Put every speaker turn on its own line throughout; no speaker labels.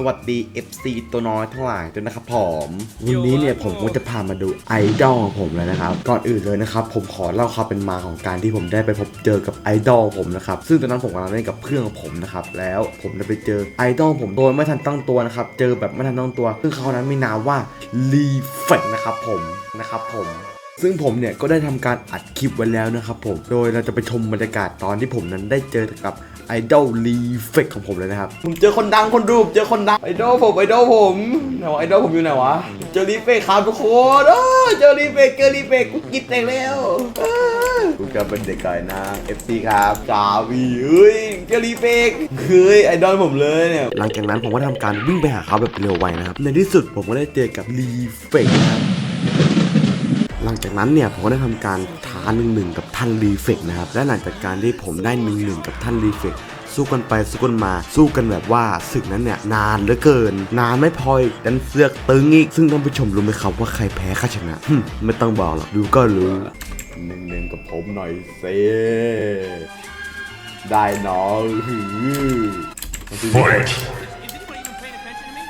สวัสดี FC ตัวน้อยทั้งหลายด้วยนะครับผมวันนี้เนี่ยผมก็จะพามาดูไอดอลของผมเลยนะครับ ก่อนอื่นเลยนะครับ ผมขอเล่าความเป็นมาของการที่ผมได้ไปพบเจอกับไอดอลผมนะครับ ซึ่งตอนนั้นผมกำลังเล่นกับเพื่อนของผมนะครับ แล้วผมได้ไปเจอไอดอลผมโดยไม่ทันตั้งตัวนะครับ เจอแบบไม่ทันตั้งตัว ซึ่งเขานั้นมีนามว่าลีเฟกนะครับผมนะครับผม ซึ่งผมเนี่ยก็ได้ทำการอัดคลิปไว้แล้วนะครับผม โดยเราจะไปชมบรรยากาศตอนที่ผมนั้นได้เจอกับไอดอลรีเฟกของผมเลยนะครับ ผมเจอคนดังคนดูผมเจอคนดังไอดอลผมไอดอลผมไหนวะไอดอลผมอยู่ไหนวะ เจอรีเฟกครับทุกคนเออเจอรีเฟกเจอรีเฟกกูกินเองแล้วเออกูจะเป็นเด็กไก่นะ FC ครับจาวีเฮ้ยเจอรีเฟกเฮ้ยไอดอลผมเลยเนี่ย หลังจากนั้นผมก็ทำการวิ่งไปหาเขาแบบเร็วไวนะครับ ในที่สุดผมก็ได้เจอกับรีเฟกนะครับห ลังจากนั้นเนี่ยผมก็ได้ทำการท้าหนึ่งหนึ่งกับท่านรีเฟกนะครับและหลังจากการที่ผมได้หนึ่งหนึ่งกับท่านรีเฟกสู้กันไปสู้กันมาสู้กันแบบว่าศึกนั้นเนี่ยนานเหลือเกิน นานไม่พออีกดันเสือกตึงอีกซึ่งท่านผู้ชมรู้ไหมครับว่าใครแพ้ใครชนะหึไม่ต้องบอกหรอกดูก็รู้หนึ่งหนึ่งกับผมหน่อยเซได้น้องหือ
Fight!
Is anybody even paying attention to me?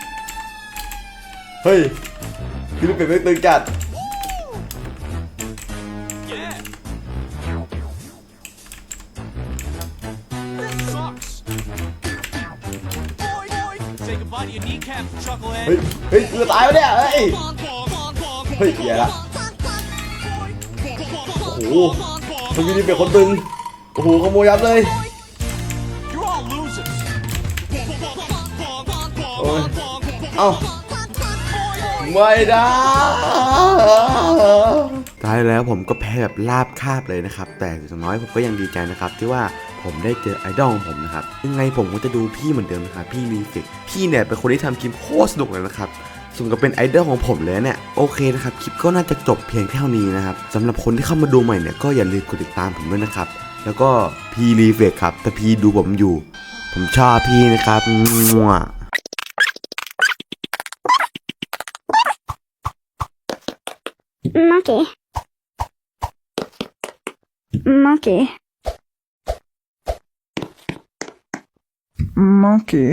เฮ้ยพี่รีเฟกไม่ตึงจัด เฮ้ย
chucklehead.
เฮ้ยกูจะตายวะเนี่ย เฮ้ย เฮ้ยแย่ละโอ้โหมันมีนี่เป็นคนตึง โอ้โหขโมยยับเลย
You're all losers.
โอ้ยเอ้าไม่ได้ ท้ายแล้วผมก็แพ้แบบลาบคาบเลยนะครับ แต่อย่างน้อยผมก็ยังดีใจนะครับ ที่ว่าผมได้เจอไอดอลของผมนะครับ ยังไงผมก็จะดูพี่เหมือนเดิมนะครับ พี่รีฟิกพี่เนี่ยเป็นคนที่ทำคลิปโคตรสนุกเลยนะครับสมกับเป็นไอดอลของผมเลยเนี่ยโอเคนะครับคลิปก็น่าจะจบเพียงเท่านี้นะครับสำหรับคนที่เข้ามาดูใหม่เนี่ยก็อย่าลืมกดติดตามผมด้วยนะครับ แล้วก็พี่รีเฟกครับแต่พี่ดูผมอยู่ ผมชอบพี่นะครับมั่ว
Monkey. মাকে
মাকে